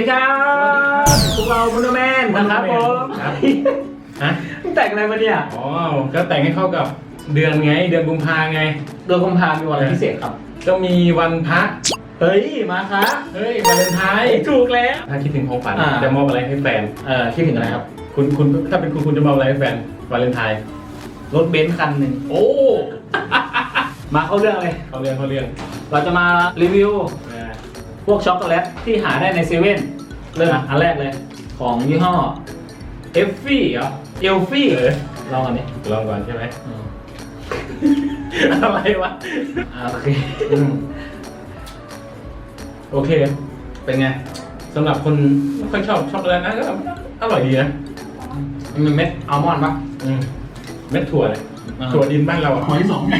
ดีครับพวกเราบุนแมนนะครับผมครับฮะมึงแต่งอะไรมาเนี่ยอ๋อก็แต่งให้เข้ากับเดือนไง เดือนกุมภาไง เดือนกุมภามีวันอะไรพิเศษครับ ก็มีวันพระเฮ้ย มาครับเฮ้ยวาเลนไทน์ถูกแล้ว ถ้าคิดถึงของฝันอ่าจะมอบอะไรให้แฟนเออคิดถึงอะไรครับ คุณคุณถ้าเป็นคุณคุณจะมอบอะไรให้แฟนวาเลนไทน์รถเบนซ์คันหนึ่งโอ้ มาเข้าเรื่องเลย เขาเรียนเขาเรียนเราจะมารีวิวอ่า พวกช็อกโกแลตที่หาได้ในเซเว่นเริ่มอันแรกเลย ของยี่ห้อเอฟฟี่เหรอเอลฟี่เออลองอันนี้ลองก่อนใช่ไหมอืมอะไรวะอ่าโอเคอืมโอเค เป็นไงสำหรับคนไม่ค่อยชอบช็อกโกแลตนะก็อร่อยดีนะมันเป็นเม็ดอัลมอนด์ปะอืมเม็ดถั่วเลยอ่าถั่วดินบ้านเราอะหอยสองไง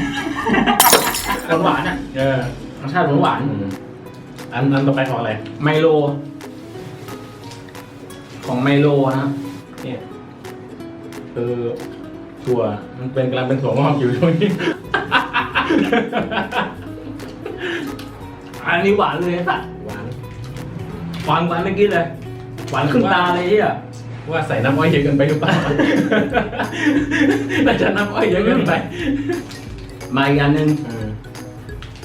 หวานๆอะเออรสชาติหวานอืม อันอันต่อไปของอะไรๆไมโล ของไมโลนะครับเนี่ยคือถั่วมันเป็นกำลังเป็นถั่วงอกอยู่ช่วงนี้ อันนี้หวานเลยไอ้สัตว์หวานหวานหวานเมื่อกี้เลย หวานขึ้นตาเลยที่อะว่าใส่น้ำอ้อยเยอะเกินไปหรือเปล่า น่าจะน้ำอ้อยเยอะเกินไป มาอีกอันหนึ่ง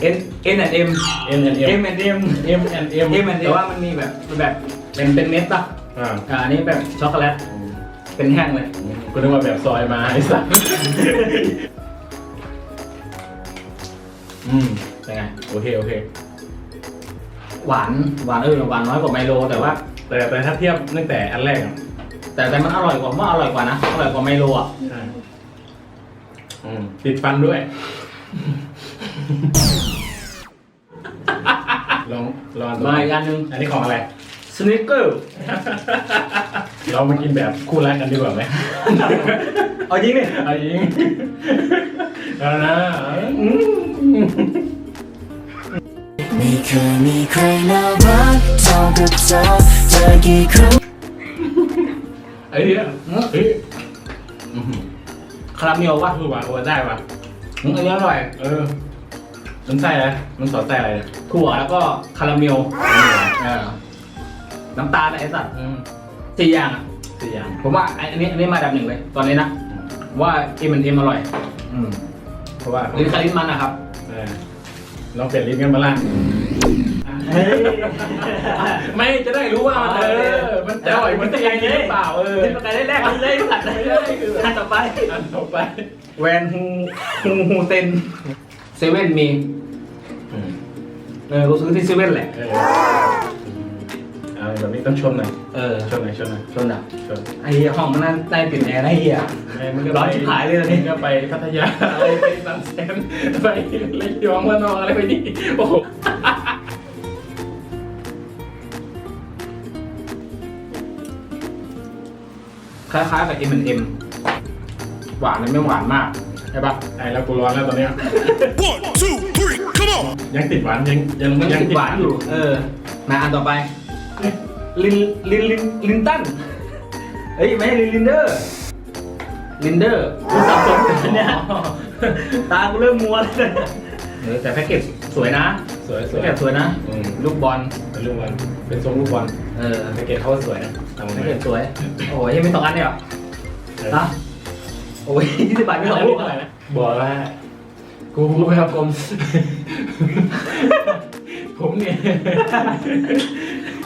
N N and M N N M M and M M N M M and M แต่ว่ามันมีแบบเป็นแบบเป็นเป็นเม็ดปะอ่าอ่าอันนี้แบบช็อกโกแลตเป็นแห้งเลยกูนึกว่าแบบซอยมาไอ้สัสอืมเป็นไงโอเคโอเค หวานหวานเออหวานน้อยกว่าไมโลแต่ว่า แต่แต่ถ้าเทียบตั้งแต่อันแรกอะแต่แต่มันอร่อยกว่าผมว่าอร่อยกว่านะอร่อยกว่าไมโลอะใช่อืมติดฟันด้วย ลองลองดูมาอีกอันหนึ่งอันนี้ของอะไร สนิกเกอร์ เรามากินแบบคู่รักกันดีกว่าไหมเอาจริงเนี่ยเอายิงเอานะไม่เคยมีใครน่ารักเท่ากับเธอเจอกี่ครั้งไอ้เนี่ยเฮ้ยอื้อหือคาราเมลปะคือหวานโอ้ได้ป่ะ อืมอันนี้อร่อย เออมันใส่อะไรมันสอดใส่อะไรเนี่ยถั่วแล้วก็คาราเมลเออน้ำตาลไอ้สัตว์อืมสี่อย่างอะสี่อย่างผมว่าไอ้อันนี้อันนี้มาดับหนึ่งเลยตอนนี้นะว่าเอ็มเอ็มอร่อยอืมเพราะว่าลิ้นคาลิ้นมันนะครับ เออลองเปลี่ยนลิ้นกันมาล่ะ ไม่จะได้รู้ว่ามันเออมันจะอร่อยมันจะยังไงหรือเปล่าเออลิ้นประกายได้แรกลิ้นได้สัตว์ได้อันต่อไปอันต่อไป แวนฮูฮูฮูเซนเซเว่นมีอืมเออกูซื้อที่เซเว่นแหละเออเอาแบบนี้ต้องชนหน่อยเออชนหน่อยชนหน่อยชนอะชนไอ้เหี้ยห้องมันนั่นได้ปิดแอร์ได้เหี้ยไอ้มันก็ร้อนชิบหายเลยนะนี่ก็ไปพัทยาอะไรไปบางแสนไประยองละนองอะไรไปนี่โอ้โห คล้ายๆกับ M&M หวานเลยไม่หวานมากใช่ปะไอ้แล้วกูร้อนแล้วตอนเนี้ย One, two, three, come on! ยังติดหวานยังยังมันยังหวานอยู่ เออมาอันต่อไป ลินลินลินลินตันเฮ้ยไม่ใช่ลินลินเดอร์ลินเดอร์กูสับสนกันเนี่ยตากูเริ่มมัวเลยเออแต่แพ็กเกจสวยนะ สวยสแพ็วยกเกจสวยนะ อืม ลูกบอลเป็นลูกบอลเป็นทรงลูกบอล เออแพ็กเกจเขาก็สวยนะทำแพ็มากเกจสวย โอ้ยยังไม่สองอันเนี่ยเหรอเออฮะโอ้ยยี่สิบบาทไม่สองลูกเท่าอะไหร่นะบอกว่ากูกูไปเอากลมผมเนี่ย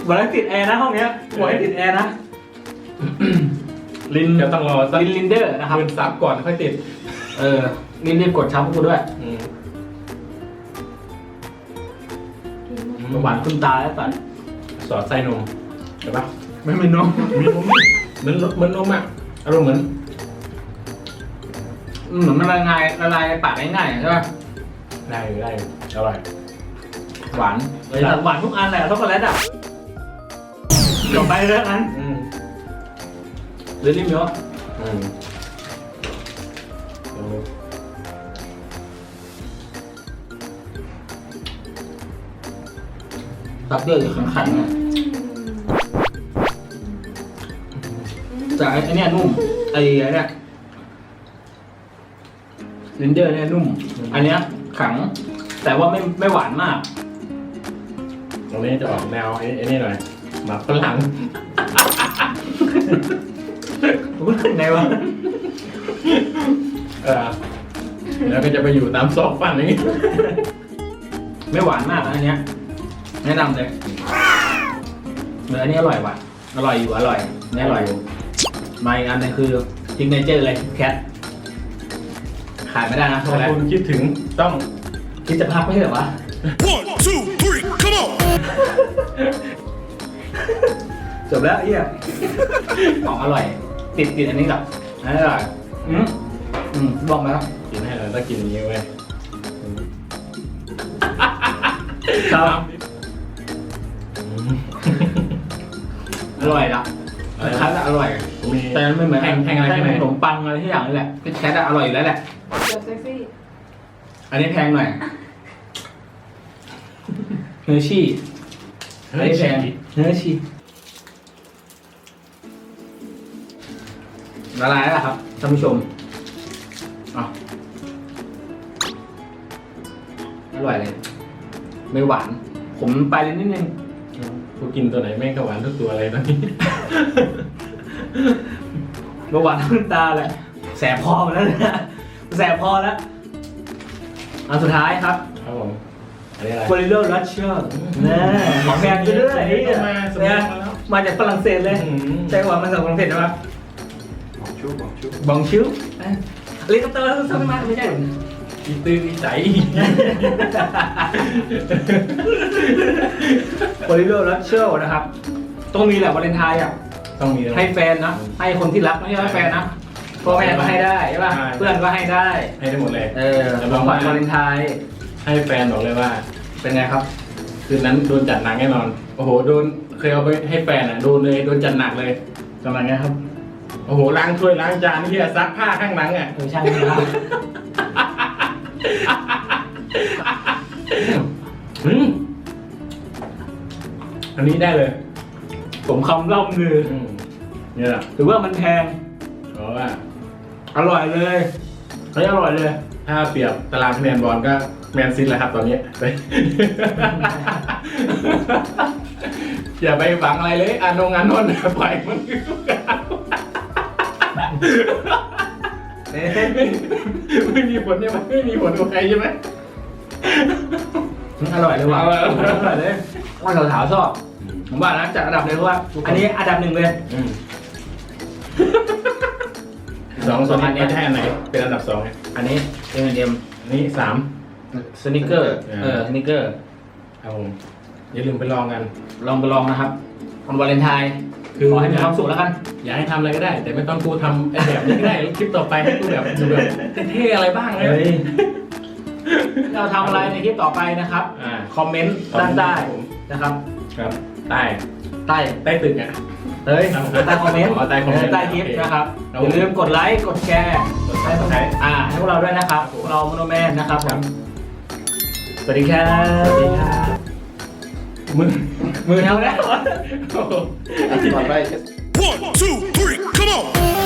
บอกแล้วติดแอร์นะห้องเนี้ยบอกให้ติดแอร์นะลิ้นเดี๋ยวต้องรอสักลินลินเดอร์นะครับหมื่นซับก่อนค่อยติด เออนี่รีบกดชับพวกกูด้วยอืมหวานคุณตาแล้วสัตว์สอดไส้นมใช่ปะไม่เป็นนมมีนมเหมือนเหมือนนมอะอารมณ์เหมือนเหมือนมันละลายละลายในปากง่ายๆใช่ป่ะได้อยู่ได้อยู่อร่อยหวานแต่หวานทุกอันแหละช็อกโกแลตอะจบไปเรื่องนั้นอืมหรือริมเยอะอืมลองดูตับเยอะอยู่แข็งๆอะ แต่ไอ้ไอ้เนี่ยนุ่มไอ้ไอ้เนี่ยลินเดอร์เนี่ยนุ่ม อันเนี้ยแข็งแต่ว่าไม่ไม่หวานมาก ตรงนี้จะออกแนวไอ้ไอ้นี่หน่อยหมาฝรั่งรู้สึกไงวะเออแล้วก็จะไปอยู่ตามซอกฟันอย่างนี้ ไม่หวานมากนะอันเนี้ย แนะนำเลยเนื้ออันนี้อร่อยว่ะ อร่อยอยู่อร่อยอันนี่อร่อยอยู่ มาอีกอันหนึงคือทิกเนเจอร์เลยแคทขายไม่ได้นะช็อกโกถ้าแลตคุณคิดถึงต้อง คิดจะพักไม่ใช่เหรอวะ One, two, three, come on. จบแล้วไอ้เฮียของอร่อย ติดติดอันนี้กับอันนี้อร่อยอืมอืมบอกมาแล้วกินให้เราต้องกินอย่างนี้เว้ยครับ อืมอร่อยละอะไรนะคัทอะอร่อย มีแต่มันไม่เหมือนแพงแพงอะไรใช่ใช่ไหมขนมปังอะไรที่อย่างนี้แหละพิแคทอะอร่อยอยู่แล้วแหละ เกือบเซ็กซี่ อันนี้แพงหน่อยเนื้อชี่อันนี้แพงเนื้อชี่ละลายแล้วครับท่านผู้ชมอะอร่อยเลย ไม่หวาน ผมไปเลยนิดนึง กูกินตัวไหนแม่งก็หวานทุกตัวเลยตอนนี้ เบาหวานน้ำตาเลยแสบคอหมดแล้วเนี่ยแสบคอแล้วอันสุดท้ายครับครับผมอันนี้อะไรโ o ลิโ r รัชเชอร์นะของแพงไปด้วยนี่นี่มาสมมเนี่ยติมาแล้วมาจากฝรั่งเศสเลยอืมใช่ว่ามันจากฝรั่งเศสใช่ไหมบองชิวเฮลิคอปเตอร์ทำไมมาไม่ใช่อีตื้ออีใจโ o ลิโ r รัชเชอร์นะครับ ต้องมีแหละวาเลนไทน์อะ ต้องมีให้แฟนนะให้คนที่รักไม่ใช่ให้แฟนนะพ่อแม่ก็ให้ได้ใช่ป่ะใช่เพื่อนก็ให้ได้ให้ได้หมดเลย เออของขวัญวาเลนไทน์ให้แฟนบอกเลยว่า เป็นไงครับ คืนนั้นโดนจัดหนักแน่นอน โอ้โหโดนเคยเอาไปให้แฟนอะโดนเลยโดนจัดหนักเลยกำลังไงครับโอ้โหล้างถ้วยล้างจานที่ซักผ้าข้างหลังอะเออใช่ครับอืมอันนี้ได้เลย ผมคำล่ำลืออืมเนี่ยแหละถือว่ามันแพง เพราะว่าอร่อยเลยเฮ้ยอร่อยเลย ถ้าเปรียบตารางคะแนนบอลก็แมนซิตแหละครับตอนนี้ไปอย่าไปหวังอะไรเลยอานงอานนท์ปล่อยมันเอ๊ะไม่มีผลใช่ไหมไม่มีผลกับใครใช่ไหม อร่อยเลยว่ะอร่อยอร่อยเลย ว่าสาวๆชอบ ผมว่านะจัดอันดับเลยเพราะว่า อันนี้อันดับหนึ่งเลย อืมสองส่วนนี้ไม่ใช่อันไหน เป็นอันดับสองไงอันนี้เอ็มเอ็มอันนี้สาม สนิเกอร์อ่าเออ สนิเกอร์เอาผมอย่าลืมไปลองกัน ลองไปลองนะครับวันวาเลนไทน์คือขอให้มีความสุขแล้วกัน อยากให้ทำอะไรก็ได้ แต่ไม่ต้องกูทำไอ้แบบนี้ก็ได้แล้วคลิปต่อไปให้กูแบบดูแบบเท่ๆอะไรบ้างเลยเฮ้ยเราทำอะไรในคลิปต่อไปนะครับ อ่า คอมเมนต์ด้านใต้ผมนะครับ ครับ ใต้ใต้ใต้ตึกอะ เฮ้ยครับใต้คอมเมนต์อ๋อใต้คอมเมนต์ใต้คลิปโอเคนะครับครับอย่าลืมกดไลค์กดแชร์กด subscribe อ่าให้พวกเราด้วยนะครับพวกเราโมโนแมนนะครับผมสวัสดีครับมึงมือเท่าแล้วโอ้โห One, two, three, come on.